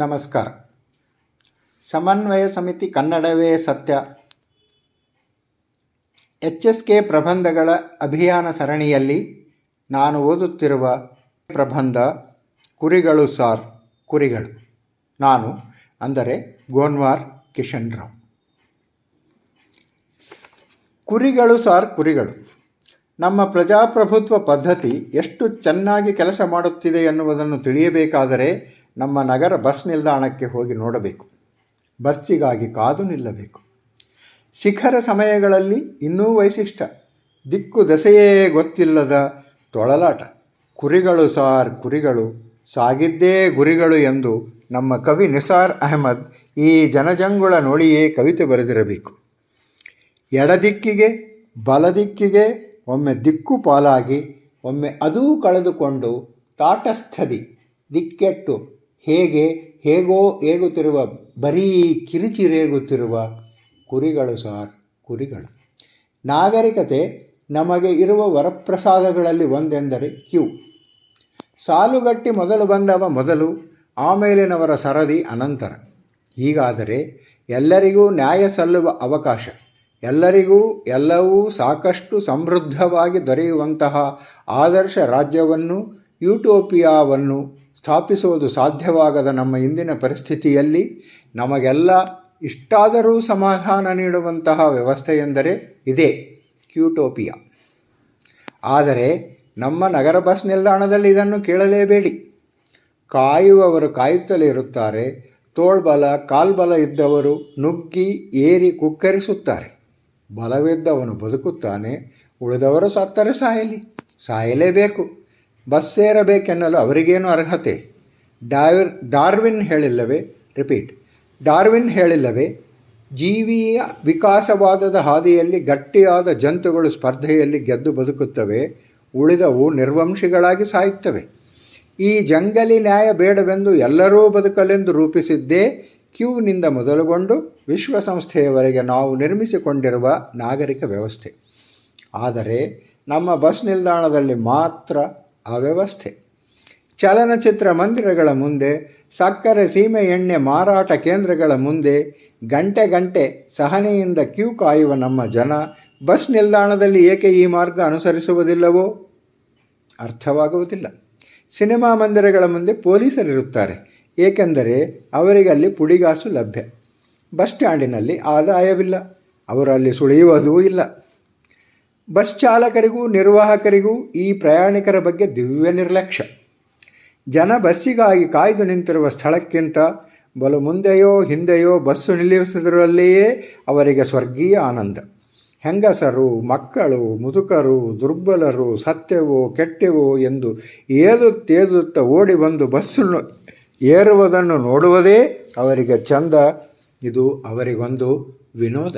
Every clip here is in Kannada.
ನಮಸ್ಕಾರ. ಸಮನ್ವಯ ಸಮಿತಿ ಕನ್ನಡವೇ ಸತ್ಯ. ಎಚ್ ಎಸ್ ಕೆ ಪ್ರಬಂಧಗಳ ಅಭಿಯಾನ ಸರಣಿಯಲ್ಲಿ ನಾನು ಓದುತ್ತಿರುವ ಪ್ರಬಂಧ ಕುರಿಗಳು ಸಾರ್, ಕುರಿಗಳು. ನಾನು ಅಂದರೆ ಗೋನ್ವಾರ್ ಕಿಶನ್ ರಾವ್. ಕುರಿಗಳು ಸಾರ್, ಕುರಿಗಳು. ನಮ್ಮ ಪ್ರಜಾಪ್ರಭುತ್ವ ಪದ್ಧತಿ ಎಷ್ಟು ಚೆನ್ನಾಗಿ ಕೆಲಸ ಮಾಡುತ್ತಿದೆ ಎನ್ನುವುದನ್ನು ತಿಳಿಯಬೇಕಾದರೆ ನಮ್ಮ ನಗರ ಬಸ್ ನಿಲ್ದಾಣಕ್ಕೆ ಹೋಗಿ ನೋಡಬೇಕು. ಬಸ್ಸಿಗಾಗಿ ಕಾದು ನಿಲ್ಲಬೇಕು. ಶಿಖರ ಸಮಯಗಳಲ್ಲಿ ಇನ್ನೂ ವೈಶಿಷ್ಟ್ಯ. ದಿಕ್ಕು ದಸೆಯೇ ಗೊತ್ತಿಲ್ಲದ ತೊಳಲಾಟ. ಕುರಿಗಳು ಸಾರ್ ಕುರಿಗಳು, ಸಾಗಿದ್ದೇ ಗುರಿಗಳು ಎಂದು ನಮ್ಮ ಕವಿ ನಿಸಾರ್ ಅಹಮದ್ ಈ ಜನಜಂಗುಳ ನೋಡಿಯೇ ಕವಿತೆ ಬರೆದಿರಬೇಕು. ಎಡದಿಕ್ಕಿಗೆ, ಬಲದಿಕ್ಕಿಗೆ ಒಮ್ಮೆ ದಿಕ್ಕು ಪಾಲಾಗಿ, ಒಮ್ಮೆ ಅದೂ ಕಳೆದುಕೊಂಡು ತಾಟಸ್ಥದಿ, ದಿಕ್ಕೆಟ್ಟು ಹೇಗೆ ಹೇಗೋ ಏಗುತ್ತಿರುವ ಬರೀ ಕಿರಿಚಿರೇಗುತ್ತಿರುವ ಕುರಿಗಳು ಸಾರ್ ಕುರಿಗಳು. ನಾಗರಿಕತೆ ನಮಗೆ ಇರುವ ವರಪ್ರಸಾದಗಳಲ್ಲಿ ಒಂದೆಂದರೆ ಕ್ಯೂ. ಸಾಲುಗಟ್ಟಿ ಮೊದಲು ಬಂದವ ಮೊದಲು ಆಮೇಲಿನವರ ಸರದಿ ಅನಂತರ. ಹೀಗಾದರೆ ಎಲ್ಲರಿಗೂ ನ್ಯಾಯ ಸಲ್ಲುವ ಅವಕಾಶ. ಎಲ್ಲರಿಗೂ ಎಲ್ಲವೂ ಸಾಕಷ್ಟು ಸಮೃದ್ಧವಾಗಿ ದೊರೆಯುವಂತಹ ಆದರ್ಶ ರಾಜ್ಯವನ್ನು, ಯೂಟೋಪಿಯಾವನ್ನು ಸ್ಥಾಪಿಸುವುದು ಸಾಧ್ಯವಾಗದ ನಮ್ಮ ಇಂದಿನ ಪರಿಸ್ಥಿತಿಯಲ್ಲಿ ನಮಗೆಲ್ಲ ಇಷ್ಟಾದರೂ ಸಮಾಧಾನ ನೀಡುವಂತಹ ವ್ಯವಸ್ಥೆ ಎಂದರೆ ಇದೇ ಕ್ಯೂಟೋಪಿಯಾ. ಆದರೆ ನಮ್ಮ ನಗರ ಬಸ್ ನಿಲ್ದಾಣದಲ್ಲಿ ಇದನ್ನು ಕೇಳಲೇಬೇಡಿ. ಕಾಯುವವರು ಕಾಯುತ್ತಲೇ ಇರುತ್ತಾರೆ, ತೋಳ್ಬಲ, ಕಾಲ್ಬಲ ಇದ್ದವರು ನುಗ್ಗಿ ಏರಿ ಕುಕ್ಕರಿಸುತ್ತಾರೆ. ಬಲವಿದ್ದವನು ಬದುಕುತ್ತಾನೆ, ಉಳಿದವರು ಸತ್ತರೆ ಸಾಯಲಿ, ಸಾಯಲೇಬೇಕು. ಬಸ್ ಸೇರಬೇಕೆನ್ನಲು ಅವರಿಗೇನು ಅರ್ಹತೆ? ಡಾರ್ ಡಾರ್ವಿನ್ ಹೇಳಿಲ್ಲವೇ? ರಿಪೀಟ್. ಡಾರ್ವಿನ್ ಹೇಳಿಲ್ಲವೇ? ಜೀವಿಯ ವಿಕಾಸವಾದದ ಹಾದಿಯಲ್ಲಿ ಗಟ್ಟಿಯಾದ ಜಂತುಗಳು ಸ್ಪರ್ಧೆಯಲ್ಲಿ ಗೆದ್ದು ಬದುಕುತ್ತವೆ, ಉಳಿದವು ನಿರ್ವಂಶಿಗಳಾಗಿ ಸಾಯುತ್ತವೆ. ಈ ಜಂಗಲಿ ನ್ಯಾಯ ಬೇಡವೆಂದು ಎಲ್ಲರೂ ಬದುಕಲೆಂದು ರೂಪಿಸಿದ್ದೇ ಕ್ಯೂನಿಂದ ಮೊದಲುಗೊಂಡು ವಿಶ್ವಸಂಸ್ಥೆಯವರೆಗೆ ನಾವು ನಿರ್ಮಿಸಿಕೊಂಡಿರುವ ನಾಗರಿಕ ವ್ಯವಸ್ಥೆ. ಆದರೆ ನಮ್ಮ ಬಸ್ ನಿಲ್ದಾಣದಲ್ಲಿ ಮಾತ್ರ ಅವ್ಯವಸ್ಥೆ. ಚಲನಚಿತ್ರ ಮಂದಿರಗಳ ಮುಂದೆ, ಸಕ್ಕರೆ ಸೀಮೆ ಎಣ್ಣೆ ಮಾರಾಟ ಕೇಂದ್ರಗಳ ಮುಂದೆ, ಗಂಟೆ ಗಂಟೆ ಸಹನೆಯಿಂದ ಕ್ಯೂ ಕಾಯುವ ನಮ್ಮ ಜನ, ಬಸ್ ನಿಲ್ದಾಣದಲ್ಲಿ ಏಕೆ ಈ ಮಾರ್ಗ ಅನುಸರಿಸುವುದಿಲ್ಲವೋ? ಅರ್ಥವಾಗುವುದಿಲ್ಲ. ಸಿನಿಮಾ ಮಂದಿರಗಳ ಮುಂದೆ ಪೊಲೀಸರಿರುತ್ತಾರೆ, ಏಕೆಂದರೆ ಅವರಿಗೆ ಅಲ್ಲಿ ಪುಡಿಗಾಸು ಲಭ್ಯ. ಬಸ್ ಸ್ಟ್ಯಾಂಡಿನಲ್ಲಿ ಆದಾಯವಿಲ್ಲ, ಅವರಲ್ಲಿ ಸುಳಿಯುವುದೂ ಇಲ್ಲ. ಬಸ್ ಚಾಲಕರಿಗೂ, ನಿರ್ವಾಹಕರಿಗೂ ಈ ಪ್ರಯಾಣಿಕರ ಬಗ್ಗೆ ದಿವ್ಯ ನಿರ್ಲಕ್ಷ್ಯ. ಜನ ಬಸ್ಸಿಗಾಗಿ ಕಾಯ್ದು ನಿಂತಿರುವ ಸ್ಥಳಕ್ಕಿಂತ ಬಲು ಮುಂದೆಯೋ, ಹಿಂದೆಯೋ ಬಸ್ಸು ನಿಲ್ಲಿಸಿದರಲ್ಲಿಯೇ ಅವರಿಗೆ ಸ್ವರ್ಗೀಯ ಆನಂದ. ಹೆಂಗಸರು, ಮಕ್ಕಳು, ಮುದುಕರು, ದುರ್ಬಲರು ಸತ್ಯವೋ ಕೆಟ್ಟೆವೋ ಎಂದು ಏದುತ್ತೇದುತ್ತ ಓಡಿ ಬಂದು ಬಸ್ಸನ್ನು ಏರುವುದನ್ನು ನೋಡುವುದೇ ಅವರಿಗೆ ಚಂದ. ಇದು ಅವರಿಗೊಂದು ವಿನೋದ.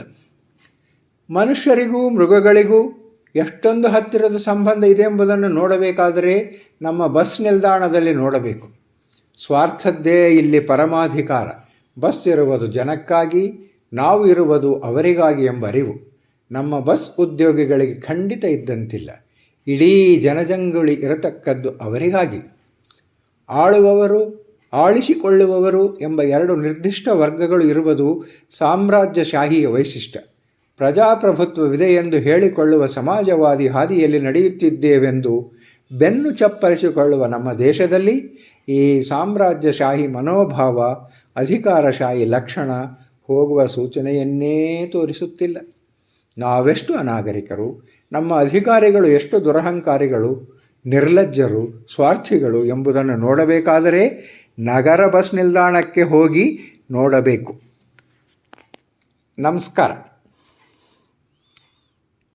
ಮನುಷ್ಯರಿಗೂ, ಮೃಗಗಳಿಗೂ ಎಷ್ಟೊಂದು ಹತ್ತಿರದ ಸಂಬಂಧ ಇದೆ ಎಂಬುದನ್ನು ನೋಡಬೇಕಾದರೆ ನಮ್ಮ ಬಸ್ ನಿಲ್ದಾಣದಲ್ಲಿ ನೋಡಬೇಕು. ಸ್ವಾರ್ಥದ್ದೇ ಇಲ್ಲಿ ಪರಮಾಧಿಕಾರ. ಬಸ್ ಇರುವುದು ಜನಕ್ಕಾಗಿ, ನಾವು ಇರುವುದು ಅವರಿಗಾಗಿ ಎಂಬ ಅರಿವು. ನಮ್ಮ ಬಸ್ ಉದ್ಯೋಗಿಗಳಿಗೆ ಖಂಡಿತ ಇದ್ದಂತಿಲ್ಲ. ಇಡೀ ಜನಜಂಗುಳಿ ಇರತಕ್ಕದ್ದು ಅವರಿಗಾಗಿ. ಆಳುವವರು, ಆಳಿಸಿಕೊಳ್ಳುವವರು ಎಂಬ ಎರಡು ನಿರ್ದಿಷ್ಟ ವರ್ಗಗಳು ಇರುವುದು ಸಾಮ್ರಾಜ್ಯಶಾಹಿಯ ವೈಶಿಷ್ಟ್ಯ. ಪ್ರಜಾಪ್ರಭುತ್ವವಿದೆ ಎಂದು ಹೇಳಿಕೊಳ್ಳುವ ಸಮಾಜವಾದಿ ಹಾದಿಯಲ್ಲಿ ನಡೆಯುತ್ತಿದ್ದೇವೆಂದು ಬೆನ್ನು ಚಪ್ಪರಿಸಿಕೊಳ್ಳುವ ನಮ್ಮ ದೇಶದಲ್ಲಿ ಈ ಸಾಮ್ರಾಜ್ಯಶಾಹಿ ಮನೋಭಾವ, ಅಧಿಕಾರಶಾಹಿ ಲಕ್ಷಣ ಹೋಗುವ ಸೂಚನೆಯನ್ನೇ ತೋರಿಸುತ್ತಿಲ್ಲ. ನಾವೆಷ್ಟು ಅನಾಗರಿಕರು, ನಮ್ಮ ಅಧಿಕಾರಿಗಳು ಎಷ್ಟು ದುರಹಂಕಾರಿಗಳು, ನಿರ್ಲಜ್ಜರು, ಸ್ವಾರ್ಥಿಗಳು ಎಂಬುದನ್ನು ನೋಡಬೇಕಾದರೆ ನಗರ ಬಸ್ ನಿಲ್ದಾಣಕ್ಕೆ ಹೋಗಿ ನೋಡಬೇಕು. ನಮಸ್ಕಾರ.